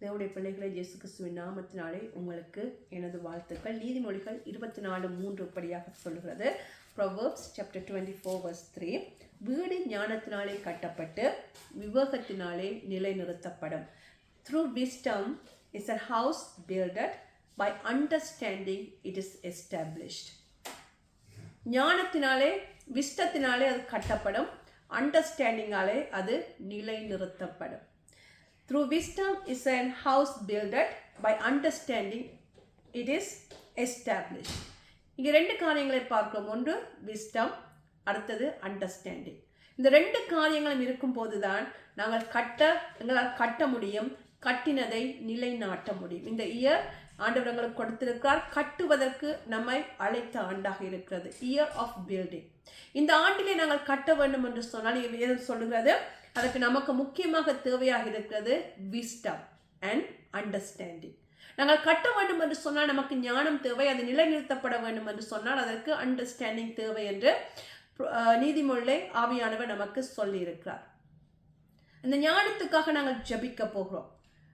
தேவனுடைய பிள்ளைகளை இயேசு கிறிஸ்துவின் நாமத்தினாலே உங்களுக்கு எனது வாழ்த்துக்கள். நீதிமொழிகள் இருபத்தி நாலு மூன்று படியாக சொல்கிறது proverbs chapter twenty four verse three வீடு ஞானத்தினாலே கட்டப்பட்டு விவேகத்தினாலே நிலைநிறுத்தப்படும். Through wisdom is a house builded by understanding it is established ஞானத்தினாலே விஸ்டத்தினாலே அது கட்டப்படும். அண்டர்ஸ்டாண்டிங்காலே அது நிலைநிறுத்தப்படும். Through wisdom is an house builded by understanding. It is established. இங்கே ரெண்டு காரியங்களை பார்க்கிறோம். ஒன்று விஸ்டம் அடுத்தது அண்டர்ஸ்டாண்டிங் இந்த ரெண்டு காரியங்களும் இருக்கும்போது தான் நாங்கள் கட்ட எங்களால் கட்ட முடியும். கட்டினதை நிலைநாட்ட முடியும். இந்த இயர் ஆண்டவர் எங்களுக்கு கொடுத்திருக்கிறார். கட்டுவதற்கு நம்மை அழைத்த ஆண்டாக இருக்கிறது. இயர் ஆஃப் பில்டிங் இந்த ஆண்டிலே நாங்கள் கட்ட வேண்டும் என்று சொன்னால் இது சொல்லுகிறது அதற்கு நமக்கு முக்கியமாக தேவையாக இருக்கிறது விஸ்டம் அண்ட் அண்டர்ஸ்டாண்டிங் நாங்கள் கட்ட வேண்டும் என்று சொன்னால் நமக்கு ஞானம் தேவை அது நிலைநிறுத்தப்பட வேண்டும் என்று சொன்னால் அதற்கு அண்டர்ஸ்டாண்டிங் தேவை என்று நீதிமொழியை ஆவியானவர் நமக்கு சொல்லியிருக்கிறார். இந்த ஞானத்துக்காக நாங்கள் ஜபிக்க போகிறோம்.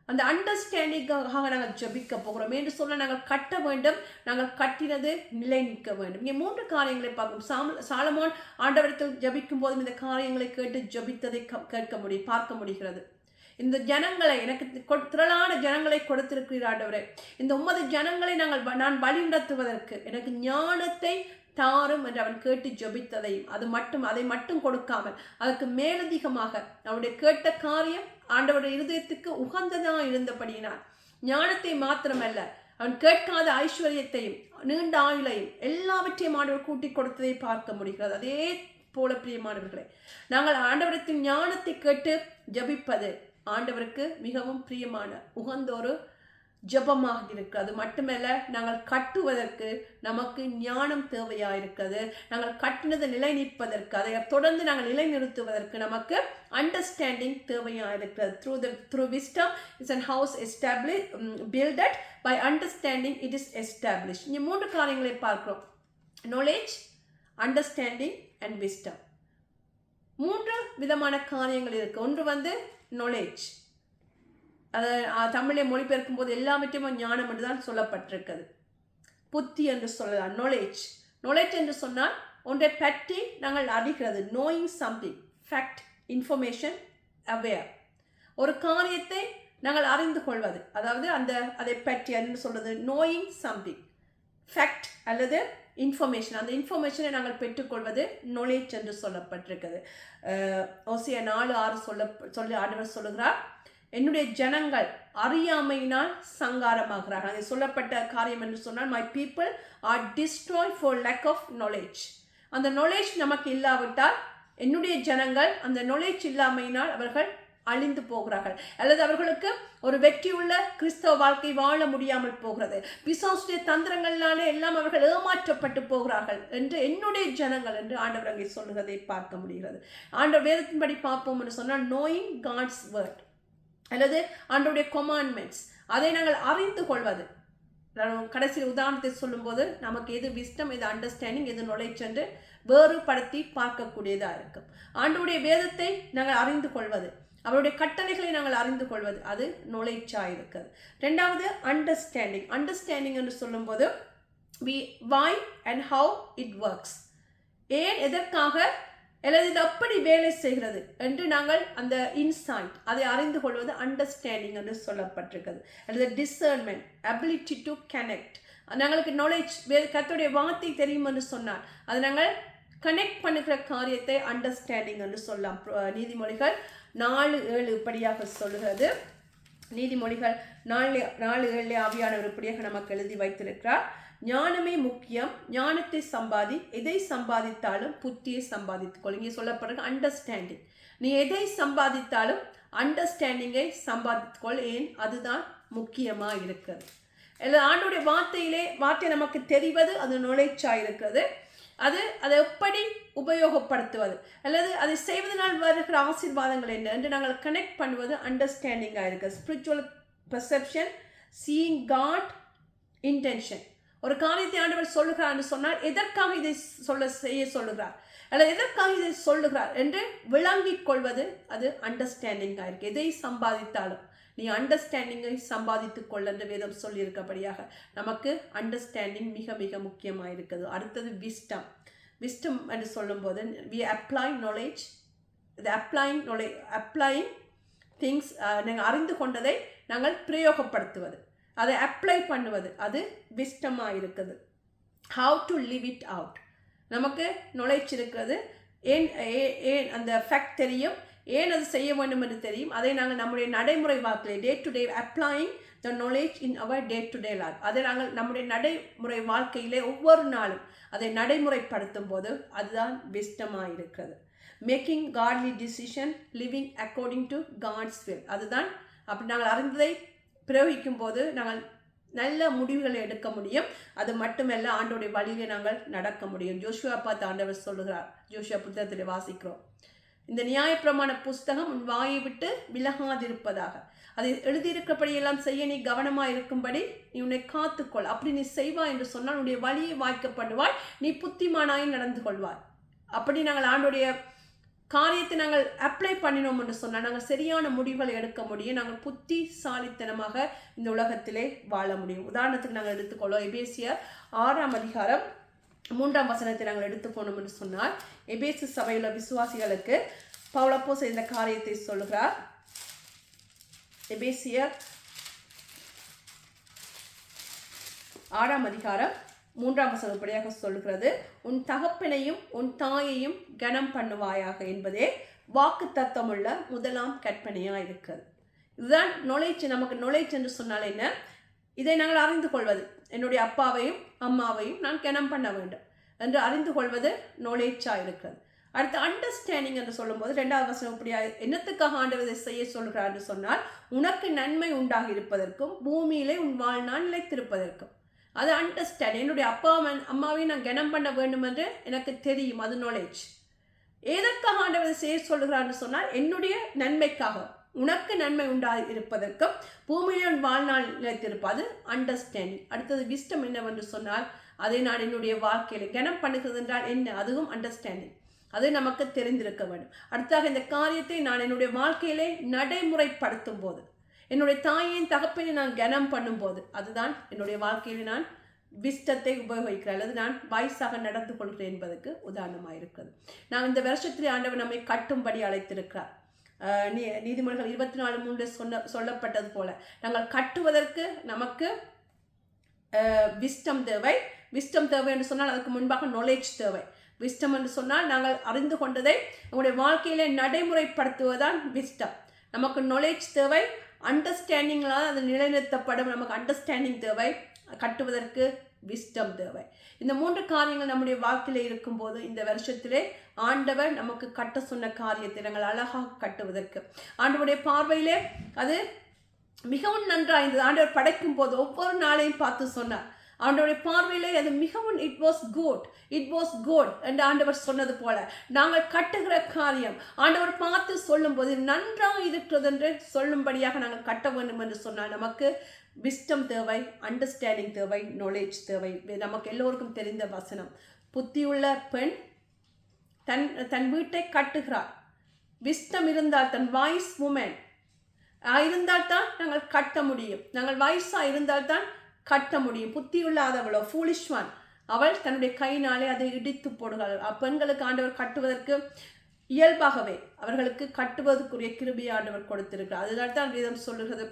அந்த அண்டர்ஸ்டாண்டிங்காக நாங்கள் ஜெபிக்க போகிறோம். என்று சொல்ல நாங்கள் கட்ட வேண்டும். நாங்கள் கட்டினது நிலை நிற்க வேண்டும். இங்கே மூன்று காரியங்களை பார்க்கும் சாம சாலமோன் ஆண்டவரத்தில் ஜபிக்கும் போதும் இந்த காரியங்களை கேட்டு ஜெபித்ததை க- கேட்க முடியும் பார்க்க முடிகிறது. இந்த ஜனங்களை எனக்கு திரளான ஜனங்களை கொடுத்திருக்கிறீர் ஆண்டவரே. இந்த உமது ஜனங்களை நாங்கள் நான் வழிநடத்துவதற்கு எனக்கு ஞானத்தை தாரும் என்று அவன் கேட்டு ஜெபித்ததையும் அது மட்டும் அதை மட்டும் கொடுக்காமல் அதற்கு மேலதிகமாக அவனுடைய கேட்ட காரியம் ஆண்டவருடைய இருதயத்துக்கு உகந்ததாக இருந்தபடியினால். ஞானத்தை மாத்திரமல்ல அவன் கேட்காத ஐஸ்வர்யத்தையும் நீண்ட ஆயுளையும் எல்லாவற்றையும் ஆண்டவர் கூட்டி கொடுத்ததை பார்க்க முடிகிறது. அதே போல பிரியமானவர்களே நாங்கள் ஆண்டவரத்தின் ஞானத்தை கேட்டு ஜபிப்பது ஆண்டவருக்கு மிகவும் பிரியமான உகந்த ஒரு ஜெபமாக இருக்கிறது மட்டுமல்ல நாங்கள் கட்டுவதற்கு நமக்கு ஞானம் தேவையாக இருக்கிறது நாங்கள் கட்டினதை நிலைநிற்பதற்கு அதை தொடர்ந்து நாங்கள் நிலைநிறுத்துவதற்கு நமக்கு அண்டர்ஸ்டாண்டிங் தேவையாக இருக்கிறது through the through wisdom is and house establish builded by understanding it is establish இங்கே மூன்று காரியங்களை பார்க்கிறோம். நாலேஜ் அண்டர்ஸ்டாண்டிங் அண்ட் விஸ்டம் மூன்று விதமான காரியங்கள் இருக்குது ஒன்று வந்து நாலேஜ் அதை தமிழை மொழிபெயர்க்கும் போது எல்லாவற்றையும் ஞானம் என்று தான் சொல்லப்பட்டிருக்கிறது. புத்தி என்று சொல்லலாம் நாலேஜ் நாலேஜ் என்று சொன்னால் ஒன்றை பற்றி நாங்கள் அறிகிறது knowing something fact information aware ஒரு காரியத்தை நாங்கள் அறிந்து கொள்வது அதாவது அந்த அதை பற்றி என்று சொல்வது நோயிங் சம்திங் ஃபேக்ட் அல்லது இன்ஃபர்மேஷன் அந்த இன்ஃபர்மேஷனை நாங்கள் பெற்றுக்கொள்வது நாலேஜ் என்று சொல்லப்பட்டிருக்கிறது. ஓசிய நாலு ஆறு சொல்ல சொல்லி ஆண்டவர் சொல்லுகிறார் என்னுடைய ஜனங்கள் அறியாமையினால் சங்காரமாகிறார்கள். அது சொல்லப்பட்ட காரியம் என்று சொன்னால் my people are destroy for lack of knowledge அந்த நாலேஜ் நமக்கு இல்லாவிட்டால் என்னுடைய ஜனங்கள் அந்த நாலேஜ் இல்லாமையினால் அவர்கள் அழிந்து போகிறார்கள். அல்லது அவர்களுக்கு ஒரு வெற்றியுள்ள கிறிஸ்தவ வாழ்க்கை வாழ முடியாமல் போகிறது. பிசாசுடைய தந்திரங்களாலே எல்லாம் அவர்கள் ஏமாற்றப்பட்டு போகிறார்கள் என்று என்னுடைய ஜனங்கள் என்று ஆண்டவர் அங்கே சொல்லுகிறதை பார்க்க முடிகிறது. ஆண்டவர் வேதத்தின்படி பார்ப்போம் என்று சொன்னால் நோயிங் காட்ஸ் வேர்ட் அல்லது ஆண்டோடைய கொமாண்ட்மெண்ட்ஸ் அதை நாங்கள் அறிந்து கொள்வது. கடைசியில் உதாரணத்தை சொல்லும்போது நமக்கு எது விஸ்டம் எது அண்டர்ஸ்டாண்டிங் எது நுழைச்சென்று வேறுபடுத்தி பார்க்கக்கூடியதாக இருக்கும். ஆண்டோடைய வேதத்தை நாங்கள் அறிந்து கொள்வது. அவருடைய கட்டளைகளை நாங்கள் அறிந்து கொள்வது. அது நுழைச்சா இருக்குது இருக்கிறது. ரெண்டாவது அண்டர்ஸ்டாண்டிங் அண்டர்ஸ்டாண்டிங் என்று சொல்லும்போது we why and how it works ஏன் எதற்காக அல்லது இது எப்படி வேலை செய்கிறது என்று நாங்கள் அந்த இன்சைட் அதை அறிந்து கொள்வது அண்டர்ஸ்டாண்டிங் என்று சொல்லப்பட்டிருக்கிறது. அல்லது டிசர்ன்மெண்ட் அபிலிட்டி டு கனெக்ட் நாங்களுக்கு நாலேஜ் கத்தோடைய வார்த்தை தெரியும் என்று சொன்னார் அதை நாங்கள் கனெக்ட் பண்ணுகிற காரியத்தை அண்டர்ஸ்டாண்டிங் என்று சொல்லலாம். நீதிமொழிகள் நாலு ஏழு இப்படியாக சொல்கிறது நீதிமொழிகள் நாலு நாலு ஏழு ஆவியானவர் இப்படியாக நமக்கு எழுதி வைத்திருக்கிறார். ஞானமே முக்கியம். ஞானத்தை சம்பாதி எதை சம்பாதித்தாலும் புத்தியை சம்பாதித்துக் கொள் இங்கே சொல்லப்படுறது அண்டர்ஸ்டாண்டிங் நீ எதை சம்பாதித்தாலும் அண்டர்ஸ்டாண்டிங்கை சம்பாதித்துக்கொள். ஏன்? அதுதான் முக்கியமாக இருக்கிறது. இல்லை ஆண்டுடைய வார்த்தையிலே வார்த்தை நமக்கு தெரிவது அது நுழைச்சா இருக்கிறது. அது அதை எப்படி உபயோகப்படுத்துவது? அல்லது அதை செய்வதனால் வருகிற ஆசீர்வாதங்கள் என்ன? என்று நாங்கள் கனெக்ட் பண்ணுவது அண்டர்ஸ்டாண்டிங்காக இருக்குது spiritual perception seeing God intention ஒரு காரியத்தை ஆண்டவர் சொல்லுகிறார் சொன்னால் எதற்காக இதை சொல்ல செய்ய சொல்லுகிறார்? அல்லது எதற்காக இதை சொல்லுகிறார் என்று விளங்கிக் கொள்வது அது அண்டர்ஸ்டாண்டிங்காக இருக்கு. எதை சம்பாதித்தாலும் நீ அண்டர்ஸ்டாண்டிங்கை சம்பாதித்துக் கொள்ள என்று வேதம் சொல்லியிருக்கபடியாக நமக்கு அண்டர்ஸ்டாண்டிங் மிக மிக முக்கியமாக இருக்குது. அடுத்தது விஸ்டம் விஸ்டம் என்று சொல்லும்போது வி அப்ளை நாலேஜ் இது அப்ளைங் நாலேஜ் அப்ளைங் திங்ஸ் நாங்கள் அறிந்து கொண்டதை நாங்கள் பிரயோகப்படுத்துவது. அதை அப்ளை பண்ணுவது. அது விஸ்டமாக இருக்குது. How to live it out நமக்கு நுழைச்சிருக்கிறது இருக்கிறது. ஏன் ஏ- ஏன் அந்த ஃபேக்ட் தெரியும்? ஏன் அது செய்ய வேண்டும் என்று தெரியும்? அதை நாங்கள் நம்முடைய நடைமுறை வாழ்க்கையில் day to day applying the knowledge in our day to day life அதை நாங்கள் நம்முடைய நடைமுறை வாழ்க்கையிலே ஒவ்வொரு நாளும் அதை நடைமுறைப்படுத்தும் போது அதுதான் விஸ்டமாக இருக்கிறது. Making godly decision living according to God's will அதுதான் அப்படி நாங்கள் அறிந்ததை பிரயோகிக்கும் போது நாங்கள் நல்ல முடிவுகளை எடுக்க முடியும். அது மட்டுமல்ல ஆண்டோடைய வழியிலே நாங்கள் நடக்க முடியும். ஜோஷுவா பார்த்து ஆண்டவர் சொல்லுகிறார். ஜோஷுவா புத்தகத்தில் வாசிக்கிறோம். இந்த நியாயப்பிரமாண புஸ்தகம் உன் வாயை விட்டு விலகாதிருப்பதாக. அதை எழுதியிருக்கிறபடியெல்லாம் செய்ய நீ கவனமாக இருக்கும்படி நீ உன்னை காத்துக்கொள். அப்படி நீ செய்வாய் என்று சொன்னால் உன்னுடைய வழியை வாய்க்கப்படுவாய். நீ புத்திமானாய் நடந்து கொள்வாய். அப்படி நாங்கள் ஆண்டுடைய காரியத்தை நாங்கள் அப்ளை பண்ணினோம் என்று சொன்னால் நாங்கள் சரியான முடிவுகளை எடுக்க முடியும். நாங்கள் புத்திசாலித்தனமாக இந்த உலகத்திலே வாழ முடியும். உதாரணத்துக்கு நாங்கள் எடுத்துக்கொள்வோம். எபேசிய ஆறாம் அதிகாரம் மூன்றாம் வசனத்தை நாங்கள் எடுத்துக்கொண்டோம் என்று சொன்னால் எபேசு சபையுள்ள விசுவாசிகளுக்கு பவுலப்போ செய்த காரியத்தை சொல்கிறார். எபேசிய ஆறாம் அதிகாரம் மூன்றாம் வசனப்படியாக சொல்கிறது உன் தகப்பனையும் உன் தாயையும் கனம் பண்ணுவாயாக என்பதே வாக்கு தத்தமுள்ள முதலாம் கற்பனையாக இருக்கிறது. இதுதான் நொலேஜ் நமக்கு நொலேஜ் என்று சொன்னால் என்ன? இதை நாங்கள் அறிந்து கொள்வது. என்னுடைய அப்பாவையும் அம்மாவையும் நான் கனம் பண்ண வேண்டும் என்று அறிந்து கொள்வது நொலேஜாக இருக்கிறது. அடுத்து அண்டர்ஸ்டாண்டிங் என்று சொல்லும்போது ரெண்டாவது வசனம் இப்படியா என்னத்துக்காக ஆண்டவர் இதை செய்ய சொல்கிறார்? என்று சொன்னால் உனக்கு நன்மை உண்டாகி இருப்பதற்கும் பூமியிலே உன் வாழ்நாள் நிலைத்திருப்பதற்கும். அது அண்டர்ஸ்டாண்ட் என்னுடைய அப்பா அம்மாவையும் நான் கனம் பண்ண வேண்டும் என்று எனக்கு தெரியும் அது நாலேஜ் எதற்காக ஆண்டவர் செய்ய சொல்கிறான்னு சொன்னால் என்னுடைய நன்மைக்காக உனக்கு நன்மை உண்டாக இருப்பதற்கும் பூமியிலே வாழ்நாள் நிலைத்திருப்பது அது அண்டர்ஸ்டாண்டிங் அடுத்தது விஸ்டம் என்னவென்று சொன்னால் அதை நான் என்னுடைய வாழ்க்கையில் கனம் பண்ணுகிறது என்றால் என்ன? அதுவும் அண்டர்ஸ்டாண்டிங் அது நமக்கு தெரிந்திருக்க வேண்டும். அடுத்தாக இந்த காரியத்தை நான் என்னுடைய வாழ்க்கையிலே நடைமுறைப்படுத்தும் போது என்னுடைய தாயின் தகப்பனை நான் கனம் பண்ணும்போது அதுதான் என்னுடைய வாழ்க்கையில் நான் விஷ்டத்தை உபயோகிக்கிறேன் அல்லது நான் வாய்ஸாக நடந்து கொள்கிறேன் என்பதற்கு உதாரணமாக இருக்கிறது. நான் இந்த வருஷத்திலே ஆண்டவர் நம்மை கட்டும்படி அழைத்திருக்கிறார். நீ நீதிமொழிகள் இருபத்தி நாலு மூன்று சொன்ன சொல்லப்பட்டது போல நாங்கள் கட்டுவதற்கு நமக்கு விஸ்டம் தேவை. விஸ்டம் தேவை என்று சொன்னால் அதுக்கு முன்பாக நாலேஜ் தேவை. விஸ்டம் என்று சொன்னால் நாங்கள் அறிந்து கொண்டதை நம்முடைய வாழ்க்கையிலே நடைமுறைப்படுத்துவதுதான் விஸ்டம் நமக்கு நாலேஜ் தேவை அண்டர்ஸ்டாண்டிங்லாம் அது நிலைநிறுத்தப்படும் நமக்கு அண்டர்ஸ்டாண்டிங் தேவை கட்டுவதற்கு விஸ்டம் தேவை. இந்த மூன்று காரியங்கள் நம்முடைய வாழ்க்கையில் இருக்கும்போது இந்த வருஷத்திலே ஆண்டவர் நமக்கு கட்ட சொன்ன காரியத்தை நாங்கள் அழகாக கட்டுவதற்கு. ஆண்டவருடைய பார்வையிலே அது மிகவும் நன்றாக இருந்தது. ஆண்டவர் படைக்கும் போது ஒவ்வொரு நாளையும் பார்த்து சொன்னார். ஆண்டவருடைய பார்வையில் அது மிகவும் it was good it was good என்று ஆண்டவர் சொன்னது போல. நாங்கள் கட்டுகிற காரியம் ஆண்டவர் பார்த்து சொல்லும்போது நன்றாக இருக்கிறது என்று சொல்லும்படியாக நாங்கள் கட்ட வேண்டும் என்று சொன்னால் நமக்கு விஸ்டம் தேவை அண்டர்ஸ்டாண்டிங் தேவை நாலேஜ் தேவை. நமக்கு எல்லோருக்கும் தெரிந்த வசனம். புத்தியுள்ள பெண் தன் தன் வீட்டை கட்டுகிறார் விஸ்டம் இருந்தால் தன் வாய்ஸ் உமன் இருந்தால் தான் நாங்கள் கட்ட முடியும். நாங்கள் வாய்ஸாக இருந்தால் தான் கட்ட முடியும். புத்தி இல்லாதவளோ ஃபூலிஷ் ஒன் அவள் தன்னுடைய கையினாலே அதை இடித்து போடுகிறாள். அப்பெண்களுக்கு ஆண்டவர் கட்டுவதற்கு இயல்பாகவே அவர்களுக்கு கட்டுவதற்குரிய கிருபி ஆண்டவர் கொடுத்திருக்கிறார். அதனால தான் வேதம் சொல்லுகிறது.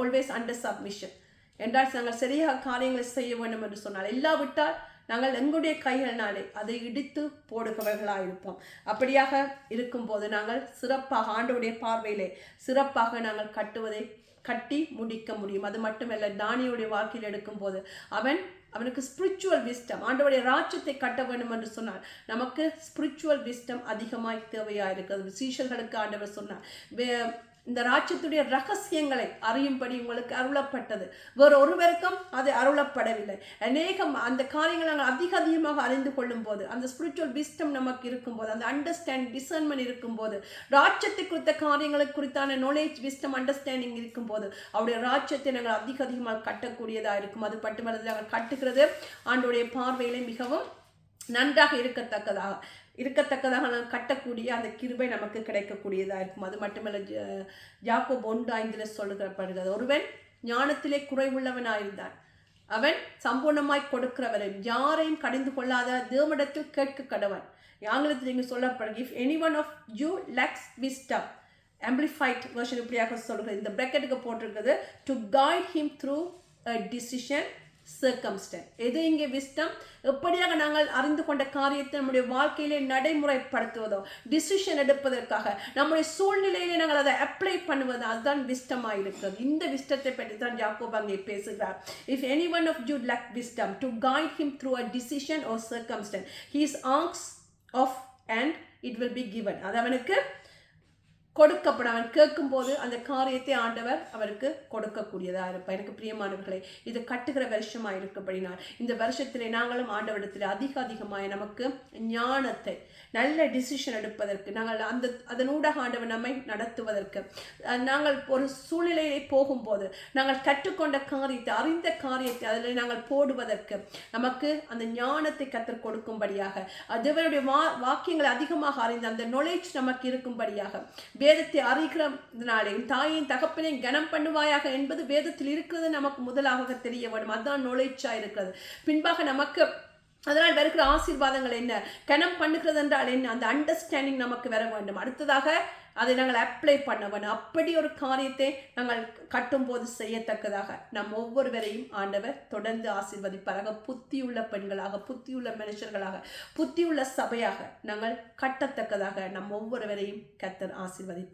ஆல்வேஸ் அண்டர் சப்மிஷன் என்றால் நாங்கள் சரியாக காரியங்களை செய்ய வேண்டும் என்று சொன்னால் இல்லாவிட்டால் நாங்கள் எங்களுடைய கைகளினாலே அதை இடித்து போடுகிறவர்களாக இருப்போம் அப்படியாக இருக்கும்போது நாங்கள் சிறப்பாக ஆண்டவுடைய பார்வையிலே சிறப்பாக நாங்கள் கட்டுவதை கட்டி முடிக்க முடியும். அது மட்டுமல்ல தானியுடைய வாழ்க்கையில் எடுக்கும்போது அவன் அவனுக்கு ஸ்பிரிச்சுவல் விஸ்டம் ஆண்டவருடைய ராஜ்யத்தை கட்ட வேண்டும் என்று சொன்னார் நமக்கு ஸ்பிரிச்சுவல் விஸ்டம் அதிகமாய் தேவையாக இருக்கிறது. சீஷர்களுக்கு ஆண்டவர் சொன்னார். வே- இந்த ராஜ்யத்துடைய ரகசியங்களை அறியும்படி உங்களுக்கு அருளப்பட்டது. வேறு ஒருவருக்கும் அது அருளப்படவில்லை. அநேகம் அந்த காரியங்களை நாங்கள் அதிக அதிகமாக அறிந்து கொள்ளும் போது அந்த ஸ்பிரிச்சுவல் விஸ்டம் நமக்கு இருக்கும்போது அந்த அண்டர்ஸ்டாண்ட் டிசர்ன்மெண்ட் இருக்கும்போது ராஜ்யத்தை குறித்த காரியங்களுக்கு குறித்தான நாலேஜ் விஸ்டம் அண்டர்ஸ்டாண்டிங் இருக்கும்போது அவருடைய ராஜ்யத்தை நாங்கள் அதிக அதிகமாக கட்டக்கூடியதாக இருக்கும். அது மட்டுமல்ல நாங்கள் கட்டுகிறது. ஆண்டுடைய பார்வையிலே மிகவும் நன்றாக இருக்கத்தக்கதாக. இருக்கத்தக்கதாக கட்டக்கூடிய அந்த கிருபை நமக்கு கிடைக்கக்கூடியதாக இருக்கும். அது மட்டுமல்ல ஜ- பொண்டு ஐந்தில் சொல்லுகிறப்படுகிறது ஒருவன் ஞானத்திலே குறைவுள்ளவனாயிருந்தான். அவன் சம்பூர்ணமாய் கொடுக்கிறவன் யாரையும் கடிந்து கொள்ளாத தேவனிடத்தில் கேட்க கடவன். ஆங்கிலத்தில் இங்கு சொல்லப்படுது if any one of you lacks wisdom amplified version இப்படியாக சொல்கிறது இந்த பிராக்கெட்டுக்கு போட்டிருக்கிறது to guide him through a decision circumstance எது இங்கே விஸ்டம் எப்படியாக நாங்கள் அறிந்து கொண்ட காரியத்தை நம்முடைய வாழ்க்கையிலே நடைமுறைப்படுத்துவதோ டிசிஷன் எடுப்பதற்காக நம்முடைய சூழ்நிலையிலே நாங்கள் அதை அப்ளை பண்ணுவது அதுதான் விஸ்டமாக இருக்கிறது. இந்த விஸ்டத்தை பற்றி தான் ஜாக்கோப் அங்கே பேசுகிறார். If any one of you lack wisdom to guide him through a decision or circumstance he's ஆங்ஸ் of and it will be given அது அவனுக்கு கொடுக்கப்படும் அவன் கேட்கும்போது அந்த காரியத்தை ஆண்டவர் அவருக்கு கொடுக்கக்கூடியதாக இருப்பார். எனக்கு பிரியமானவர்களே இது கட்டுகிற வருஷமாக இருக்கப்படினால் இந்த வருஷத்திலே நாங்களும் ஆண்டவரிடத்தில் அதிக அதிகமாக நமக்கு ஞானத்தை நல்ல டிசிஷன் எடுப்பதற்கு நாங்கள் அந்த அதனூடாக ஆண்டவர் நம்மை நடத்துவதற்கு நாங்கள் ஒரு சூழ்நிலையை போகும்போது நாங்கள் கற்றுக்கொண்ட காரியத்தை அறிந்த காரியத்தை அதில் நாங்கள் போடுவதற்கு நமக்கு அந்த ஞானத்தை கற்றுக் கொடுக்கும்படியாக அதுவருடைய வா வாக்கியங்களை அதிகமாக அறிந்த அந்த knowledge நமக்கு இருக்கும்படியாக வேதத்தை அறிகிறதுனாலையும் தாயின் தகப்பனையும் கனம் பண்ணுவாயாக என்பது வேதத்தில் இருக்கிறது நமக்கு முதலாக தெரிய வேண்டும். அதுதான் knowledge-ஆ இருக்கிறது. பின்பாக நமக்கு அதனால் வருகிற ஆசீர்வாதங்கள் என்ன? கனம் பண்ணுகிறது என்றால் என்ன? அந்த அண்டர்ஸ்டாண்டிங் நமக்கு வர வேண்டும். அடுத்ததாக அதை நாங்கள் அப்ளை பண்ண வேண்டும். அப்படி ஒரு காரியத்தை நாங்கள் கட்டும்போது செய்யத்தக்கதாக நம் ஒவ்வொருவரையும் ஆண்டவர் தொடர்ந்து ஆசீர்வதிப்பாராக. புத்தியுள்ள பெண்களாக புத்தியுள்ள மனுஷர்களாக புத்தியுள்ள சபையாக நாங்கள் கட்டத்தக்கதாக நம் ஒவ்வொருவரையும் கத்தர் ஆசீர்வதிப்பார்.